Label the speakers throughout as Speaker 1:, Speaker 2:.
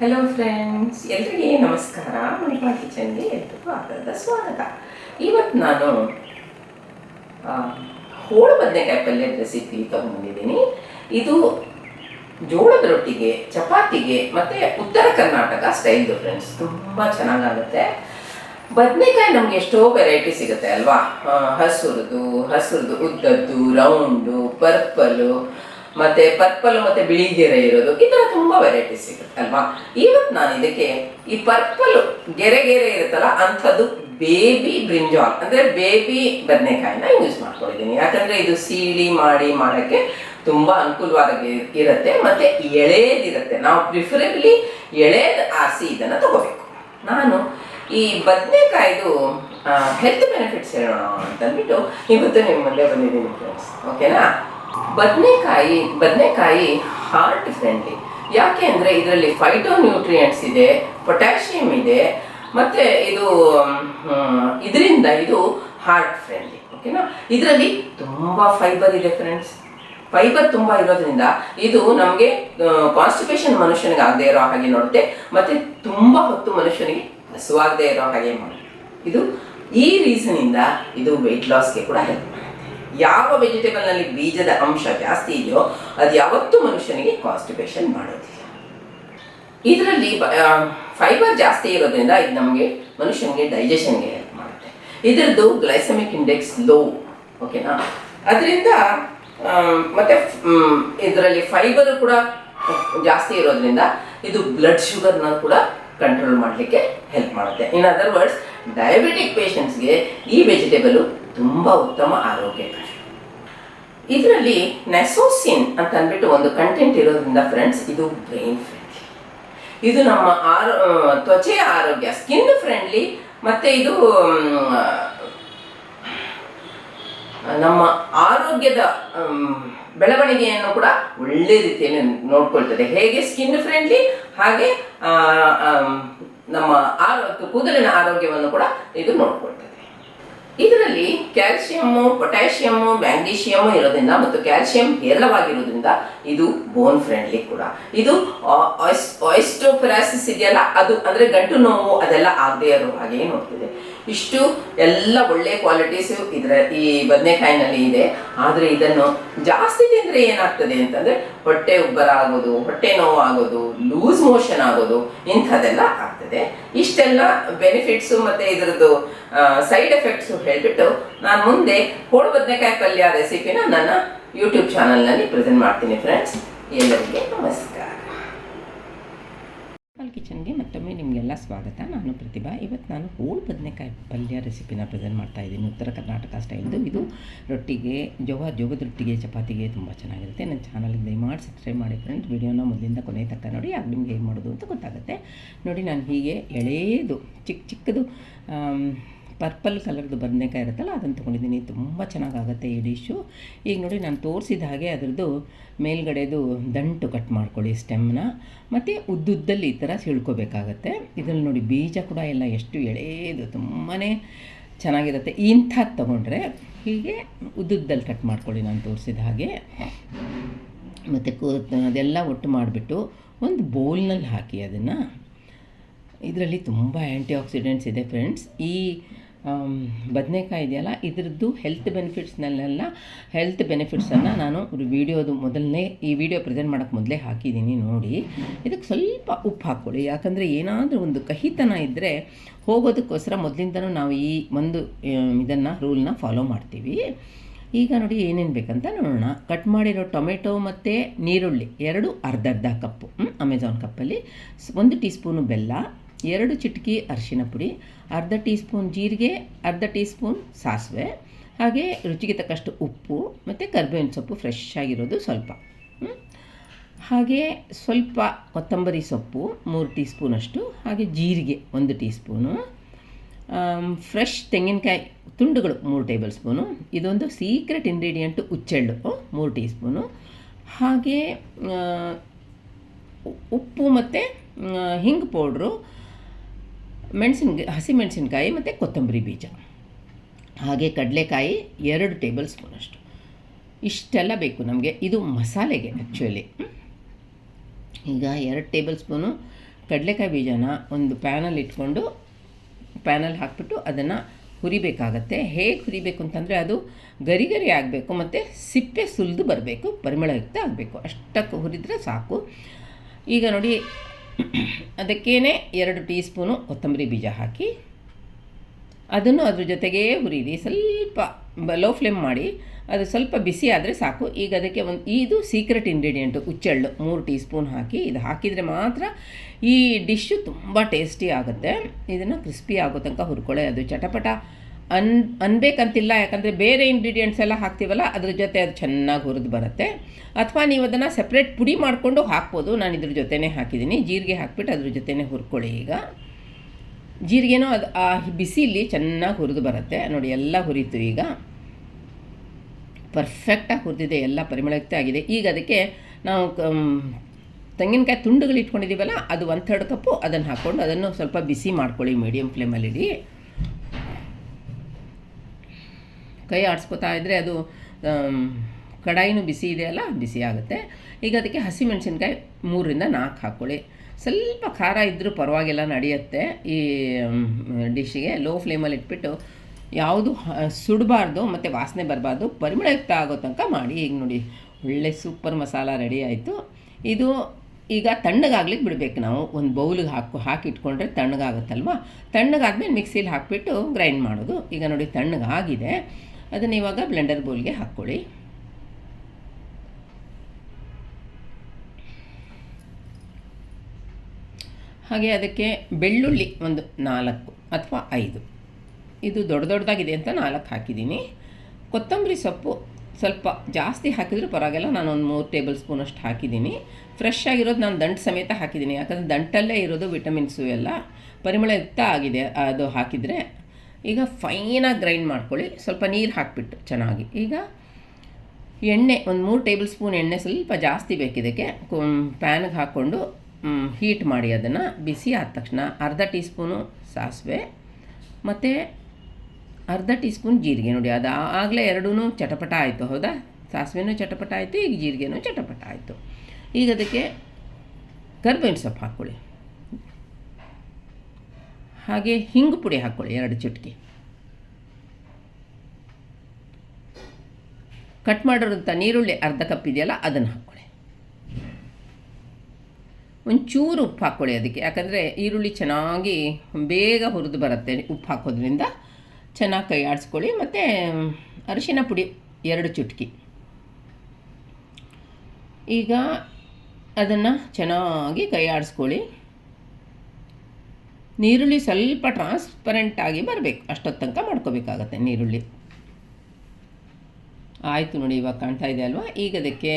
Speaker 1: Hello friends ಎಲ್ರಿಗೆ ನಮಸ್ಕಾರ. ಮಲ್ಪಾ ಕಿಚನ್ಗೆ ಎಲ್ರಿಗೂ ಆಗದ ಸ್ವಾಗತ. ಇವತ್ತು ನಾನು ಹೋಳು ಬದನೆಕಾಯಿ ಪಲ್ಯ ರೆಸಿಪಿ ತಗೊಂಡಿದ್ದೀನಿ ಇದು ಜೋಳದ ರೊಟ್ಟಿಗೆ, ಚಪಾತಿಗೆ ಮತ್ತು ಉತ್ತರ ಕರ್ನಾಟಕ ಸ್ಟೈಲ್ದು ಫ್ರೆಂಡ್ಸ್ ತುಂಬ ಚೆನ್ನಾಗಾಗುತ್ತೆ. ಬದನೆಕಾಯಿ ನಮ್ಗೆ ಎಷ್ಟೋ ವೆರೈಟಿ ಸಿಗುತ್ತೆ ಅಲ್ವಾ? ಹಸುರ್ದು ಹಸುರ್ದು ಉದ್ದದ್ದು ರೌಂಡು ಪರ್ಪಲು ಮತ್ತೆ ಪರ್ಪಲ್ ಮತ್ತೆ ಬಿಳಿ ಗೆರೆ ಇರೋದು, ಈ ತರ ತುಂಬಾ ವೆರೈಟಿ ಸಿಗುತ್ತೆ ಅಲ್ವಾ? ಇವತ್ತು ನಾನು ಇದಕ್ಕೆ ಈ ಪರ್ಪಲ್ ಗೆರೆ ಗೆರೆ ಇರುತ್ತಲ್ಲ, ಅಂಥದ್ದು ಬೇಬಿ ಬ್ರಿಂಜಾಲ್ ಅಂದ್ರೆ ಬೇಬಿ ಬದನೆಕಾಯಿನ ಯೂಸ್ ಮಾಡ್ಕೊಂಡಿದ್ದೀನಿ. ಯಾಕಂದ್ರೆ ಇದು ಸೀಳಿ ಮಾಡಿ ಮಾಡಕ್ಕೆ ತುಂಬಾ ಅನುಕೂಲವಾಗಿ ಇರುತ್ತೆ, ಮತ್ತೆ ಎಳೆದಿರುತ್ತೆ. ನಾವು ಪ್ರಿಫರೇಬ್ಲಿ ಎಳೆದ ಆರಿಸಿ ಇದನ್ನ ತಗೋಬೇಕು. ನಾನು ಈ ಬದನೆಕಾಯ್ದು ಹೆಲ್ತ್ ಬೆನಿಫಿಟ್ಸ್ ಹೇಳೋಣ ಅಂತಂದ್ಬಿಟ್ಟು ಇವತ್ತು ನಿಮ್ಮ ಮುಂದೆ ಬಂದಿದ್ದೀನಿ ಫ್ರೆಂಡ್ಸ್ ಓಕೆನಾ ಬದನೆಕಾಯಿ ಬದನೆಕಾಯಿ ಹಾರ್ಟ್ ಫ್ರೆಂಡ್ಲಿ ಯಾಕೆ ಅಂದರೆ ಇದರಲ್ಲಿ ಫೈಟೋ ನ್ಯೂಟ್ರಿಯೆಂಟ್ಸ್ ಇದೆ ಪೊಟ್ಯಾಷಿಯಂ ಇದೆ, ಮತ್ತು ಇದು ಇದರಿಂದ ಇದು ಹಾರ್ಟ್ ಫ್ರೆಂಡ್ಲಿ ಓಕೆನಾ ಇದರಲ್ಲಿ ತುಂಬ ಫೈಬರ್ ಇದೆ ಫ್ರೆಂಡ್ಸ್ ಫೈಬರ್ ತುಂಬ ಇರೋದ್ರಿಂದ ಇದು ನಮಗೆ ಕಾನ್ಸ್ಟಿಪೇಷನ್ ಮನುಷ್ಯನಿಗೆ ಆಗದೆ ಇರೋ ಹಾಗೆ ನೋಡುತ್ತೆ, ಮತ್ತು ತುಂಬ ಹೊತ್ತು ಮನುಷ್ಯನಿಗೆ ಹಸುವಾಗದೇ ಇರೋ ಹಾಗೆ ಮಾಡುತ್ತೆ ಇದು ಈ ರೀಸನಿಂದ ಇದು ವೆಯ್ಟ್ ಲಾಸ್ಗೆ ಕೂಡ ಹೆಲ್ಪ್ ಮಾಡುತ್ತೆ ಯಾವ ವೆಜಿಟೇಬಲ್ನಲ್ಲಿ ಬೀಜದ ಅಂಶ ಜಾಸ್ತಿ ಇದೆಯೋ ಅದು ಯಾವತ್ತೂ ಮನುಷ್ಯನಿಗೆ ಕಾನ್ಸ್ಟಿಪೇಷನ್ ಮಾಡೋದಿಲ್ಲ. ಇದರಲ್ಲಿ ಫೈಬರ್ ಜಾಸ್ತಿ ಇರೋದ್ರಿಂದ ಇದು ನಮಗೆ ಮನುಷ್ಯನಿಗೆ ಡೈಜೆಷನ್ಗೆ ಹೆಲ್ಪ್ ಮಾಡುತ್ತೆ. ಇದರದ್ದು ಗ್ಲೈಸಮಿಕ್ ಇಂಡೆಕ್ಸ್ ಲೋ ಓಕೆನಾ ಅದರಿಂದ ಮತ್ತೆ ಇದರಲ್ಲಿ ಫೈಬರ್ ಕೂಡ ಜಾಸ್ತಿ ಇರೋದ್ರಿಂದ ಇದು ಬ್ಲಡ್ ಶುಗರ್ನ ಕೂಡ ಕಂಟ್ರೋಲ್ ಮಾಡಲಿಕ್ಕೆ ಹೆಲ್ಪ್ ಮಾಡುತ್ತೆ. ಇನ್ ಅದರ್ ವರ್ಡ್ಸ್ ಡಯಾಬಿಟಿಕ್ ಪೇಷಂಟ್ಸ್ಗೆ ಈ ವೆಜಿಟೇಬಲು ತುಂಬ ಉತ್ತಮ ಆರೋಗ್ಯಕಾರಿ ಇದರಲ್ಲಿ ನೆಸೋಸಿನ್ ಅಂತ ಅಂದ್ಬಿಟ್ಟು ಒಂದು ಕಂಟೆಂಟ್ ಇರೋದ್ರಿಂದ ಫ್ರೆಂಡ್ಸ್ ಇದು ಬ್ರೈನ್ ಫ್ರೆಂಡ್ಲಿ ಇದು ನಮ್ಮ ಆರೋ ತ್ವಚೆಯ ಆರೋಗ್ಯ ಸ್ಕಿನ್ ಫ್ರೆಂಡ್ಲಿ ಮತ್ತೆ ಇದು ನಮ್ಮ ಆರೋಗ್ಯದ ಬೆಳವಣಿಗೆಯನ್ನು ಕೂಡ ಒಳ್ಳೆ ರೀತಿಯಲ್ಲಿ ನೋಡ್ಕೊಳ್ತದೆ. ಹೇಗೆ ಸ್ಕಿನ್ ಫ್ರೆಂಡ್ಲಿ ಹಾಗೆ ನಮ್ಮ ಆರೋಗ್ಯ ಕೂದಲಿನ ಆರೋಗ್ಯವನ್ನು ಕೂಡ ಇದು ನೋಡ್ಕೊಳ್ತದೆ. ಇದರಲ್ಲಿ ಕ್ಯಾಲ್ಸಿಯಮ್ಮು ಪೊಟ್ಯಾಷಿಯಮ್ಮು ಮ್ಯಾಗ್ನೀಷಿಯಮ್ಮು ಇರೋದ್ರಿಂದ ಮತ್ತು ಕ್ಯಾಲ್ಸಿಯಂ ಹೇರಳವಾಗಿರೋದ್ರಿಂದ ಇದು ಬೋನ್ ಫ್ರೆಂಡ್ಲಿ ಕೂಡ. ಇದು ಆಯಿಸ್ಟೋಫೆರಾಸಿಸ್ ಇದೆಯಲ್ಲ, ಅದು ಅಂದರೆ ಗಂಟು ನೋವು ಅದೆಲ್ಲ ಆಗದೆ ಇರೋ ಹಾಗೆ ನೋಡ್ತಿದೆ. ಇಷ್ಟು ಎಲ್ಲ ಒಳ್ಳೆ ಕ್ವಾಲಿಟೀಸು ಇದರ ಈ ಬದನೆಕಾಯಿನಲ್ಲಿ ಇದೆ. ಆದರೆ ಇದನ್ನು ಜಾಸ್ತಿ ತಿಂದರೆ ಏನಾಗ್ತದೆ ಅಂತಂದರೆ ಹೊಟ್ಟೆ ಉಬ್ಬರ ಆಗೋದು, ಹೊಟ್ಟೆ ನೋವು ಆಗೋದು ಲೂಸ್ ಮೋಷನ್ ಆಗೋದು, ಇಂಥದ್ದೆಲ್ಲ ಆಗ್ತದೆ. ಇಷ್ಟೆಲ್ಲ ಬೆನಿಫಿಟ್ಸು ಮತ್ತು ಇದರದ್ದು ಸೈಡ್ ಎಫೆಕ್ಟ್ಸು ಹೇಳಿಬಿಟ್ಟು ನಾನು ಮುಂದೆ ಹೋಳು ಬದನೆಕಾಯಿ ಪಲ್ಯ ರೆಸಿಪಿನ ನನ್ನ ಯೂಟ್ಯೂಬ್ ಚಾನಲ್ನಲ್ಲಿ ಪ್ರೆಸೆಂಟ್ ಮಾಡ್ತೀನಿ ಫ್ರೆಂಡ್ಸ್ ಎಲ್ಲರಿಗೆ ನಮಸ್ಕಾರ. ಪಾಲ್ ಕಿಚನ್ಗೆ ಮತ್ತೊಮ್ಮೆ ನಿಮಗೆಲ್ಲ ಸ್ವಾಗತ. ನಾನು ಪ್ರತಿಭಾ. ಇವತ್ತು ನಾನು ಹೋಳು ಬದನೆಕಾಯಿ ಪಲ್ಯ ರೆಸಿಪಿನ ಪ್ರೆಸೆಂಟ್ ಮಾಡ್ತಾ ಇದ್ದೀನಿ. ಉತ್ತರ ಕರ್ನಾಟಕ ಸ್ಟೈಲ್ದು. ಇದು ರೊಟ್ಟಿಗೆ, ಜೋಗ, ಜೋಗದ ರೊಟ್ಟಿಗೆ, ಚಪಾತಿಗೆ ತುಂಬ ಚೆನ್ನಾಗಿರುತ್ತೆ. ನನ್ನ ಚಾನಲ್ಗೆ ದಯಮಾಡಿ ಸಬ್ಸ್ಕ್ರೈಬ್ ಮಾಡಿ ಫ್ರೆಂಡ್ಸ್. ವೀಡಿಯೋನ ಮೊದಲಿಂದ ಕೊನೆ ತನಕ ನೋಡಿ, ಆಗ ನಿಮ್ಗೆ ಹೇಗೆ ಮಾಡೋದು ಅಂತ ಗೊತ್ತಾಗುತ್ತೆ. ನೋಡಿ, ನಾನು ಹೀಗೆ ಎಳೆಯದು ಚಿಕ್ಕ ಚಿಕ್ಕದು ಪರ್ಪಲ್ ಕಲರ್ದು ಬದನೆಕಾಯಿ ಇರುತ್ತಲ್ಲ, ಅದನ್ನು ತೊಗೊಂಡಿದ್ದೀನಿ. ತುಂಬ ಚೆನ್ನಾಗಾಗುತ್ತೆ ಈ ಡಿಶ್ಶು ಈಗ ನೋಡಿ, ನಾನು ತೋರಿಸಿದ ಹಾಗೆ ಅದರದ್ದು ಮೇಲ್ಗಡೆದು ದಂಟು ಕಟ್ ಮಾಡ್ಕೊಳ್ಳಿ ಸ್ಟೆಮ್ನ. ಮತ್ತು ಉದ್ದುದ್ದಲ್ಲಿ ಈ ಥರ ಸಿಳ್ಕೋಬೇಕಾಗತ್ತೆ. ಇದರಲ್ಲಿ ನೋಡಿ ಬೀಜ ಕೂಡ ಎಲ್ಲ ಎಷ್ಟು ಎಳೆಯದು ತುಂಬಾ ಚೆನ್ನಾಗಿರುತ್ತೆ. ಇಂಥದ್ದು ತೊಗೊಂಡ್ರೆ ಹೀಗೆ ಉದ್ದುದ್ದಲ್ಲಿ ಕಟ್ ಮಾಡ್ಕೊಳ್ಳಿ ನಾನು ತೋರಿಸಿದ ಹಾಗೆ. ಮತ್ತು ಕೂ, ಅದೆಲ್ಲ ಒಟ್ಟು ಮಾಡಿಬಿಟ್ಟು ಒಂದು ಬೌಲ್ನಲ್ಲಿ ಹಾಕಿ ಅದನ್ನು. ಇದರಲ್ಲಿ ತುಂಬ ಆ್ಯಂಟಿ ಆಕ್ಸಿಡೆಂಟ್ಸ್ ಇದೆ ಫ್ರೆಂಡ್ಸ್. ಈ ಬದನೆಕಾಯಿ ಇದೆಯಲ್ಲ, ಇದ್ರದ್ದು ಹೆಲ್ತ್ ಬೆನಿಫಿಟ್ಸ್ನಲ್ಲೆಲ್ಲ ಹೆಲ್ತ್ ಬೆನಿಫಿಟ್ಸನ್ನು ನಾನು ವಿಡಿಯೋದು ಮೊದಲನೇ ಈ ವಿಡಿಯೋ ಪ್ರೆಸೆಂಟ್ ಮಾಡೋಕ್ಕೆ ಮೊದಲೇ ಹಾಕಿದ್ದೀನಿ ನೋಡಿ. ಇದಕ್ಕೆ ಸ್ವಲ್ಪ ಉಪ್ಪು ಹಾಕ್ಕೊಳ್ಳಿ. ಯಾಕಂದರೆ ಏನಾದರೂ ಒಂದು ಕಹಿತನ ಇದ್ದರೆ ಹೋಗೋದಕ್ಕೋಸ್ಕರ ಮೊದಲಿಂದನೂ ನಾವು ಈ ಒಂದು ಇದನ್ನು ರೂಲ್ನ ಫಾಲೋ ಮಾಡ್ತೀವಿ. ಈಗ ನೋಡಿ ಏನೇನು ಬೇಕಂತ ನೋಡೋಣ. ಕಟ್ ಮಾಡಿರೋ ಟೊಮೆಟೊ ಮತ್ತು ನೀರುಳ್ಳಿ. ಎರಡು ಅರ್ಧ ಅರ್ಧ ಕಪ್ಪು ಅಮೆಝಾನ್ ಕಪ್ಪಲ್ಲಿ ಒಂದು ಟೀ ಸ್ಪೂನು ಬೆಲ್ಲ. ಎರಡು ಚಿಟಕಿ ಅರಿಶಿನ ಪುಡಿ, ಅರ್ಧ ಟೀ ಸ್ಪೂನ್ ಜೀರಿಗೆ, ಅರ್ಧ ಟೀ ಸ್ಪೂನ್ ಸಾಸಿವೆ, ಹಾಗೆ ರುಚಿಗೆ ತಕ್ಕಷ್ಟು ಉಪ್ಪು ಮತ್ತು ಕರ್ಬೇವಿನ ಸೊಪ್ಪು ಫ್ರೆಶ್ ಆಗಿರೋದು ಸ್ವಲ್ಪ? ಹಾಗೆ ಸ್ವಲ್ಪ ಕೊತ್ತಂಬರಿ ಸೊಪ್ಪು ಮೂರು ಟೀ ಸ್ಪೂನಷ್ಟು ಹಾಗೆ ಜೀರಿಗೆ ಒಂದು ಟೀ ಸ್ಪೂನು ಫ್ರೆಶ್ ತೆಂಗಿನಕಾಯಿ ತುಂಡುಗಳು ಮೂರು ಟೇಬಲ್ ಸ್ಪೂನು, ಇದೊಂದು ಸೀಕ್ರೆಟ್ ಇಂಗ್ರೀಡಿಯೆಂಟು ಉಚ್ಚೆಳ್ಳು ಮೂರು ಟೀ ಸ್ಪೂನು ಹಾಗೆ ಉಪ್ಪು ಮತ್ತು ಹಿಂಗ್ ಪೌಡ್ರು ಮೆಣಸಿನ ಹಸಿಮೆಣಸಿನಕಾಯಿ ಮತ್ತು ಕೊತ್ತಂಬರಿ ಬೀಜ. ಹಾಗೆ ಕಡಲೆಕಾಯಿ ಎರಡು ಟೇಬಲ್ ಸ್ಪೂನಷ್ಟು ಇಷ್ಟೆಲ್ಲ ಬೇಕು ನಮಗೆ. ಇದು ಮಸಾಲೆಗೆ ಆ್ಯಕ್ಚುಲಿ ಈಗ ಎರಡು ಟೇಬಲ್ ಸ್ಪೂನು ಕಡಲೆಕಾಯಿ ಬೀಜನ ಒಂದು ಪ್ಯಾನಲ್ಲಿ ಇಟ್ಕೊಂಡು ಪ್ಯಾನಲ್ಲಿ ಹಾಕ್ಬಿಟ್ಟು ಅದನ್ನು ಹುರಿಬೇಕಾಗತ್ತೆ. ಹೇಗೆ ಹುರಿಬೇಕು ಅಂತಂದರೆ ಅದು ಗರಿ ಗರಿ ಆಗಬೇಕು ಮತ್ತು ಸಿಪ್ಪೆ ಸುಲಿದು ಬರಬೇಕು, ಪರಿಮಳಯುಕ್ತ ಆಗಬೇಕು. ಅಷ್ಟಕ್ಕೆ ಹುರಿದ್ರೆ ಸಾಕು. ಈಗ ನೋಡಿ ಅದಕ್ಕೇ ಎರಡು ಟೀ ಸ್ಪೂನು ಕೊತ್ತಂಬರಿ ಬೀಜ ಹಾಕಿ ಅದನ್ನು ಅದ್ರ ಜೊತೆಗೆ ಹುರಿದಿ, ಸ್ವಲ್ಪ ಲೋ ಫ್ಲೇಮ್ ಮಾಡಿ ಅದು ಸ್ವಲ್ಪ ಬಿಸಿ ಆದರೆ ಸಾಕು. ಈಗ ಅದಕ್ಕೆ ಒಂದು, ಇದು ಸೀಕ್ರೆಟ್ ಇಂಗ್ರೀಡಿಯೆಂಟು ಉಚ್ಚೆಳ್ಳು ಮೂರು ಟೀ ಸ್ಪೂನ್ ಹಾಕಿ ಇದು ಹಾಕಿದರೆ ಮಾತ್ರ ಈ ಡಿಶ್ಶು ತುಂಬ ಟೇಸ್ಟಿ ಆಗುತ್ತೆ. ಇದನ್ನು ಕ್ರಿಸ್ಪಿ ಆಗೋ ತನಕ ಹುರ್ಕೊಳ್ಳೆ, ಅದು ಚಟಪಟ ಅನ್, ಅನ್ಬೇಕಂತಿಲ್ಲ, ಯಾಕಂದರೆ ಬೇರೆ ಇಂಗ್ರೀಡಿಯೆಂಟ್ಸ್ ಎಲ್ಲ ಹಾಕ್ತೀವಲ್ಲ, ಅದ್ರ ಜೊತೆ ಅದು ಚೆನ್ನಾಗಿ ಹುರಿದು ಬರುತ್ತೆ. ಅಥವಾ ನೀವು ಅದನ್ನು ಸಪ್ರೇಟ್ ಪುಡಿ ಮಾಡಿಕೊಂಡು ಹಾಕ್ಬೋದು. ನಾನು ಇದ್ರ ಜೊತೆನೇ ಹಾಕಿದ್ದೀನಿ. ಜೀರಿಗೆ ಹಾಕ್ಬಿಟ್ಟು ಅದ್ರ ಜೊತೆನೇ ಹುರ್ಕೊಳ್ಳಿ ಈಗ. ಜೀರಿಗೆನೂ ಅದು, ಆ ಬಿಸಿಲಿ ಚೆನ್ನಾಗಿ ಹುರಿದು ಬರುತ್ತೆ. ನೋಡಿ, ಎಲ್ಲ ಹುರಿತು ಈಗ. ಪರ್ಫೆಕ್ಟಾಗಿ ಹುರಿದಿದೆ. ಎಲ್ಲ ಪರಿಮಳಯುಕ್ತ ಆಗಿದೆ. ಈಗ ಅದಕ್ಕೆ ನಾವು ತೆಂಗಿನಕಾಯಿ ತುಂಡುಗಳು ಇಟ್ಕೊಂಡಿದ್ದೀವಲ್ಲ ಅದು ಒಂದು ಥರ್ಡ್ ಕಪ್ಪು ಅದನ್ನು ಹಾಕ್ಕೊಂಡು ಅದನ್ನು ಸ್ವಲ್ಪ ಬಿಸಿ ಮಾಡ್ಕೊಳ್ಳಿ ಮೀಡಿಯಮ್ ಫ್ಲೇಮಲ್ಲಿಡಿ ಕೈ ಆಡಿಸ್ಕೊತಾ ಇದ್ದರೆ ಅದು ಕಡಾಯಿನೂ ಬಿಸಿ ಇದೆಯಲ್ಲ ಬಿಸಿ ಆಗುತ್ತೆ. ಈಗ ಅದಕ್ಕೆ ಹಸಿಮೆಣಸಿನ್ಕಾಯಿ ಮೂರರಿಂದ ನಾಲ್ಕು ಹಾಕ್ಕೊಳ್ಳಿ. ಸ್ವಲ್ಪ ಖಾರ ಇದ್ದರೂ ಪರವಾಗಿಲ್ಲ, ನಡೆಯುತ್ತೆ. ಈ ಡಿಶ್ಶಿಗೆ ಲೋ ಫ್ಲೇಮಲ್ಲಿ ಇಟ್ಬಿಟ್ಟು ಯಾವುದು ಸುಡಬಾರ್ದು ಮತ್ತು ವಾಸನೆ ಬರಬಾರ್ದು, ಪರಿಮಳಯುಕ್ತ ಆಗೋ ತನಕ ಮಾಡಿ. ಈಗ ನೋಡಿ, ಒಳ್ಳೆ ಸೂಪರ್ ಮಸಾಲ ರೆಡಿ ಆಯಿತು. ಇದು ಈಗ ತಣ್ಣಗಾಗ್ಲಿಕ್ಕೆ ಬಿಡಬೇಕು ನಾವು. ಒಂದು ಬೌಲಿಗೆ ಹಾಕು ಹಾಕಿಟ್ಕೊಂಡ್ರೆ ತಣ್ಣಗಾಗುತ್ತಲ್ವ? ತಣ್ಣಗಾದ್ಮೇಲೆ ಮಿಕ್ಸಿಲಿ ಹಾಕಿಬಿಟ್ಟು ಗ್ರೈಂಡ್ ಮಾಡೋದು. ಈಗ ನೋಡಿ, ತಣ್ಣಗಾಗಿದೆ. ಅದನ್ನು ಇವಾಗ ಬ್ಲೆಂಡರ್ ಬೌಲ್ಗೆ ಹಾಕ್ಕೊಳ್ಳಿ ಹಾಗೆ ಅದಕ್ಕೆ ಬೆಳ್ಳುಳ್ಳಿ ಒಂದು ನಾಲ್ಕು ಅಥವಾ ಐದು. ಇದು ದೊಡ್ಡ ದೊಡ್ಡದಾಗಿದೆ ಅಂತ ನಾಲ್ಕು ಹಾಕಿದ್ದೀನಿ. ಕೊತ್ತಂಬರಿ ಸೊಪ್ಪು ಸ್ವಲ್ಪ ಜಾಸ್ತಿ ಹಾಕಿದರೂ ಪರವಾಗಿಲ್ಲ, ನಾನು ಒಂದು ಮೂರು ಟೇಬಲ್ ಸ್ಪೂನ್ ಅಷ್ಟು ಹಾಕಿದ್ದೀನಿ. ಫ್ರೆಶ್ ಆಗಿರೋದು ನಾನು ದಂಟು ಸಮೇತ ಹಾಕಿದ್ದೀನಿ, ಯಾಕಂದರೆ ದಂಟಲ್ಲೇ ಇರೋದು ವಿಟಮಿನ್ಸು ಎಲ್ಲ. ಪರಿಮಳಯುಕ್ತ ಆಗಿದೆ, ಅದು ಹಾಕಿದರೆ. ಈಗ ಫೈನಾಗಿ ಗ್ರೈಂಡ್ ಮಾಡ್ಕೊಳ್ಳಿ, ಸ್ವಲ್ಪ ನೀರು ಹಾಕಿಬಿಟ್ಟು ಚೆನ್ನಾಗಿ. ಈಗ ಎಣ್ಣೆ, ಒಂದು ಮೂರು ಟೇಬಲ್ ಸ್ಪೂನ್ ಎಣ್ಣೆ ಸ್ವಲ್ಪ ಜಾಸ್ತಿ ಬೇಕಿದ್ದಕ್ಕೆ ಪ್ಯಾನ್ಗೆ ಹಾಕ್ಕೊಂಡು ಹೀಟ್ ಮಾಡಿ ಅದನ್ನು ಬಿಸಿ ಆದ ತಕ್ಷಣ ಅರ್ಧ ಟೀ ಸ್ಪೂನು ಸಾಸಿವೆ, ಮತ್ತು ಅರ್ಧ ಟೀ ಸ್ಪೂನ್ ಜೀರಿಗೆ ನೋಡಿ, ಅದು ಆಗಲೇ ಎರಡೂ ಚಟಪಟ ಆಯಿತು, ಹೌದಾ? ಸಾಸಿವೆನೂ ಚಟಪಟ ಆಯಿತು, ಈಗ ಜೀರಿಗೆನೂ ಚಟಪಟ ಆಯಿತು. ಈಗ ಅದಕ್ಕೆ ಕರ್ಬೇವಿನ ಸೊಪ್ಪು ಹಾಕ್ಕೊಳ್ಳಿ. ಹಾಗೆ ಹಿಂಗು ಪುಡಿ ಹಾಕ್ಕೊಳ್ಳಿ ಎರಡು ಚುಟ್ಕಿ. ಕಟ್ ಮಾಡಿರೋಂಥ ನೀರುಳ್ಳಿ ಅರ್ಧ ಕಪ್ ಇದೆಯಲ್ಲ ಅದನ್ನು ಹಾಕ್ಕೊಳ್ಳಿ ಒಂಚೂರು ಉಪ್ಪು ಹಾಕ್ಕೊಳ್ಳಿ ಅದಕ್ಕೆ. ಯಾಕಂದರೆ ಈರುಳ್ಳಿ ಚೆನ್ನಾಗಿ ಬೇಗ ಹುರಿದು ಬರುತ್ತೆ ಉಪ್ಪು ಹಾಕೋದ್ರಿಂದ. ಚೆನ್ನಾಗಿ ಕೈ ಆಡಿಸ್ಕೊಳ್ಳಿ. ಮತ್ತು ಅರಿಶಿನ ಪುಡಿ ಎರಡು ಚುಟ್ಕಿ. ಈಗ ಅದನ್ನು ಚೆನ್ನಾಗಿ ಕೈ ಆಡಿಸ್ಕೊಳ್ಳಿ. ನೀರುಳ್ಳಿ ಸ್ವಲ್ಪ ಟ್ರಾನ್ಸ್ಪರೆಂಟ್ ಆಗಿ ಬರಬೇಕು. ಅಷ್ಟೊತ್ತು ತನಕ ಮಾಡ್ಕೋಬೇಕಾಗತ್ತೆ ನೀರುಳ್ಳಿ. ಆಯಿತು ನೋಡಿ, ಇವಾಗ ಕಾಣ್ತಾ ಇದೆ ಅಲ್ವಾ? ಈಗ ಅದಕ್ಕೆ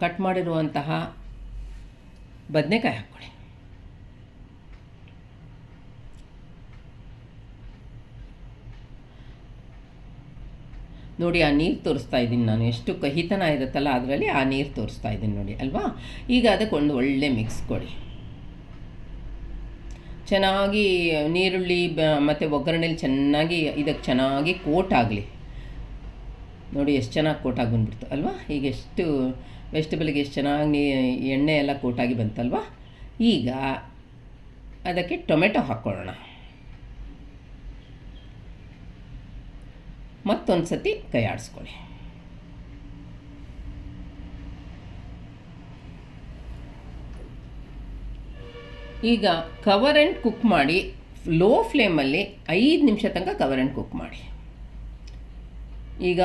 Speaker 1: ಕಟ್ ಮಾಡಿರುವಂತಹ ಬದನೆಕಾಯಿ ಹಾಕ್ಕೊಳ್ಳಿ. ನೋಡಿ ಆ ನೀರು ತೋರಿಸ್ತಾ ಇದ್ದೀನಿ ನಾನು. ಎಷ್ಟು ಕಹಿತನ ಇರುತ್ತಲ್ಲ ಅದರಲ್ಲಿ ಆ ನೀರು ತೋರಿಸ್ತಾ ಇದ್ದೀನಿ ನೋಡಿ, ಅಲ್ವಾ? ಈಗ ಅದಕ್ಕೆ ಒಂದು ಒಳ್ಳೆ ಮಿಕ್ಸ್ ಕೊಡಿ. ಚೆನ್ನಾಗಿ ನೀರುಳ್ಳಿ, ಬ, ಮತ್ತು ಒಗ್ಗರಣೆಲಿ ಚೆನ್ನಾಗಿ ಇದಕ್ಕೆ ಚೆನ್ನಾಗಿ ಕೋಟ್ ಆಗಲಿ. ನೋಡಿ ಎಷ್ಟು ಚೆನ್ನಾಗಿ ಕೋಟಾಗಿ ಬಂದ್ಬಿಡ್ತು, ಅಲ್ವಾ? ಈಗ ಎಷ್ಟು ವೆಜಿಟೇಬಲ್ಗೆ ಎಷ್ಟು ಚೆನ್ನಾಗಿ ಎಣ್ಣೆ ಎಲ್ಲ ಕೋಟಾಗಿ ಬಂತಲ್ವಾ? ಈಗ ಅದಕ್ಕೆ ಟೊಮೆಟೊ ಹಾಕ್ಕೊಳ್ಳೋಣ. ಮತ್ತೊಂದು ಸತಿ ಕೈ ಆಡಿಸ್ಕೊಳ್ಳಿ ಈಗ ಕವರ್ ಆ್ಯಂಡ್ ಕುಕ್ ಮಾಡಿ ಲೋ ಫ್ಲೇಮಲ್ಲಿ ಐದು ನಿಮಿಷ ತನಕ ಕವರ್ ಆ್ಯಂಡ್ ಕುಕ್ ಮಾಡಿ. ಈಗ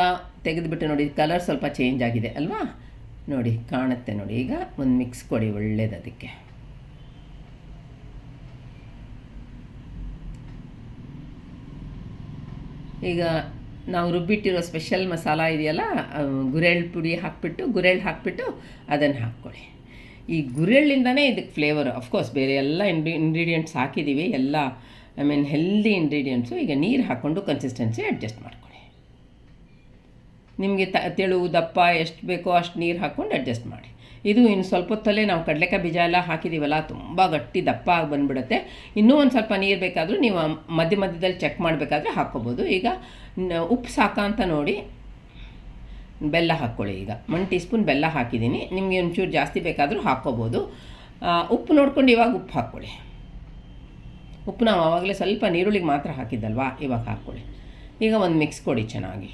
Speaker 1: ತೆಗೆದುಬಿಟ್ಟು ನೋಡಿ ಕಲರ್ ಸ್ವಲ್ಪ ಚೇಂಜ್ ಆಗಿದೆ ಅಲ್ವಾ? ನೋಡಿ, ಕಾಣುತ್ತೆ ನೋಡಿ, ಈಗ ಒಂದು ಮಿಕ್ಸ್ ಕೊಡಿ, ಒಳ್ಳೇದು ಅದಕ್ಕೆ. ಈಗ ನಾವು ರುಬ್ಬಿಟ್ಟಿರೋ ಸ್ಪೆಷಲ್ ಮಸಾಲ ಇದೆಯಲ್ಲ ಗುರೆಳ್ ಪುಡಿ ಹಾಕಿಬಿಟ್ಟು ಗುರೆಳ್ ಹಾಕಿಬಿಟ್ಟು ಅದನ್ನು ಹಾಕ್ಕೊಳ್ಳಿ. ಈ ಗುರೆಳ್ಳಿಂದನೇ ಇದಕ್ಕೆ ಫ್ಲೇವರ್ ಅಫ್ಕೋರ್ಸ್ ಬೇರೆ ಎಲ್ಲ ಇಂಡಿ ಇಂಗ್ರೀಡಿಯೆಂಟ್ಸ್ ಹಾಕಿದ್ದೀವಿ, ಎಲ್ಲ ಐ ಮೀನ್ ಹೆಲ್ದಿ ಇಂಗ್ರೀಡಿಯೆಂಟ್ಸು ಈಗ ನೀರು ಹಾಕ್ಕೊಂಡು ಕನ್ಸಿಸ್ಟೆನ್ಸಿ ಅಡ್ಜಸ್ಟ್ ಮಾಡ್ಕೊಳ್ಳಿ. ನಿಮಗೆ ತ, ತೆಳು, ದಪ್ಪ ಎಷ್ಟು ಬೇಕೋ ಅಷ್ಟು ನೀರು ಹಾಕ್ಕೊಂಡು ಅಡ್ಜಸ್ಟ್ ಮಾಡಿ. ಇದು ಇನ್ನು ಸ್ವಲ್ಪ ಹೊತ್ತಲ್ಲೇ ನಾವು ಕಡಲೆಕಾಯಿ ಬೀಜ ಎಲ್ಲ ಹಾಕಿದ್ದೀವಲ್ಲ ತುಂಬ ಗಟ್ಟಿ ದಪ್ಪ ಆಗಿ ಬಂದುಬಿಡುತ್ತೆ. ಇನ್ನೂ ಒಂದು ಸ್ವಲ್ಪ ನೀರು ಬೇಕಾದರೂ ನೀವು ಮಧ್ಯ ಮಧ್ಯದಲ್ಲಿ ಚೆಕ್ ಮಾಡಬೇಕಾದ್ರೆ ಹಾಕ್ಕೋಬೋದು ಈಗ ಉಪ್ಪು ಸಾಕ ಅಂತ ನೋಡಿ, ಬೆಲ್ಲ ಹಾಕ್ಕೊಳ್ಳಿ ಈಗ. ಒನ್ ಟೀ ಸ್ಪೂನ್ ಬೆಲ್ಲ ಹಾಕಿದ್ದೀನಿ. ನಿಮಗೆ ಒಂಚೂರು ಜಾಸ್ತಿ ಬೇಕಾದರೂ ಹಾಕ್ಕೋಬೋದು ಉಪ್ಪು ನೋಡ್ಕೊಂಡು ಇವಾಗ ಉಪ್ಪು ಹಾಕ್ಕೊಳ್ಳಿ ಉಪ್ಪು ನಾವು ಆವಾಗಲೇ ಸ್ವಲ್ಪ ನೀರುಳ್ಳಿಗೆ ಮಾತ್ರ ಹಾಕಿದ್ದಲ್ವಾ? ಇವಾಗ ಹಾಕ್ಕೊಳ್ಳಿ ಈಗ ಒಂದು ಮಿಕ್ಸ್ ಕೊಡಿ ಚೆನ್ನಾಗಿ.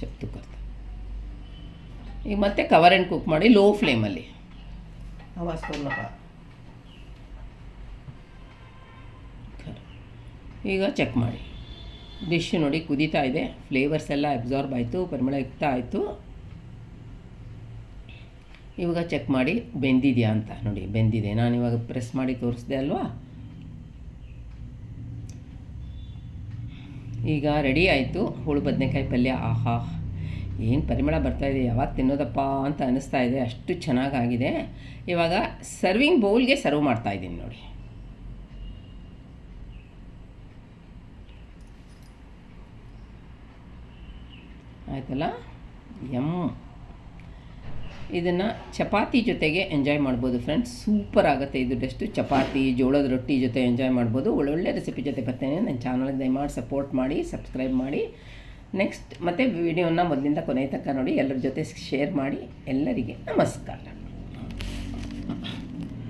Speaker 1: ಶಕ್ತು ಕರ್ತ ಈಗ ಮತ್ತೆ ಕವರ್ ಆ್ಯಂಡ್ ಕುಕ್ ಮಾಡಿ ಲೋ ಫ್ಲೇಮಲ್ಲಿ ಆವಾಜ್ ಕೊಡ್ಲಪ್ಪ. ಈಗ ಚೆಕ್ ಮಾಡಿ. ಡಿಶ್ ನೋಡಿ ಕುದೀತಾ ಇದೆ. ಫ್ಲೇವರ್ಸ್ ಎಲ್ಲ ಅಬ್ಸಾರ್ಬ್ ಆಯಿತು ಇಕ್ತಾ ಆಯಿತು. ಇವಾಗ ಚೆಕ್ ಮಾಡಿ ಬೆಂದಿದೆಯಾ ಅಂತ ನೋಡಿ ಬೆಂದಿದೆ. ನಾನು ಇವಾಗ ಪ್ರೆಸ್ ಮಾಡಿ ತೋರಿಸ್ದೆ ಅಲ್ವಾ? ಈಗ ರೆಡಿ ಆಯಿತು. ಹುಳು ಬದನೆಕಾಯಿ ಪಲ್ಯ, ಆಹಾ. ಏನು ಪರಿಮಳ ಬರ್ತಾ ಇದೆ, ಯಾವಾಗ ತಿನ್ನೋದಪ್ಪ ಅಂತ ಅನ್ನಿಸ್ತಾ ಇದೆ. ಅಷ್ಟು ಚೆನ್ನಾಗಾಗಿದೆ ಇವಾಗ ಸರ್ವಿಂಗ್ ಬೌಲ್ಗೆ ಸರ್ವ್ ಮಾಡ್ತಾ ಇದ್ದೀನಿ ನೋಡಿ. ಆಯ್ತಲ್ಲ? ಎಂ. ಇದನ್ನು ಚಪಾತಿ ಜೊತೆಗೆ ಎಂಜಾಯ್ ಮಾಡ್ಬೋದು ಫ್ರೆಂಡ್ಸ್ ಸೂಪರ್ ಆಗುತ್ತೆ ಇದು ಬೆಸ್ಟು ಚಪಾತಿ, ಜೋಳದ ರೊಟ್ಟಿ ಜೊತೆ ಎಂಜಾಯ್ ಮಾಡ್ಬೋದು. ಒಳ್ಳೊಳ್ಳೆ ರೆಸಿಪಿ ಜೊತೆ ಬರ್ತೇನೆ. ನನ್ನ ಚಾನಲ್ ದಯಮಾಡಿ ಸಪೋರ್ಟ್ ಮಾಡಿ ಸಬ್ಸ್ಕ್ರೈಬ್ ಮಾಡಿ. ನೆಕ್ಸ್ಟ್ ಮತ್ತು ವಿಡಿಯೋನ ಮೊದಲಿಂದ ಕೊನೆಯ ತನಕ ನೋಡಿ. ಎಲ್ಲರ ಜೊತೆ ಶೇರ್ ಮಾಡಿ. ಎಲ್ಲರಿಗೆ ನಮಸ್ಕಾರ.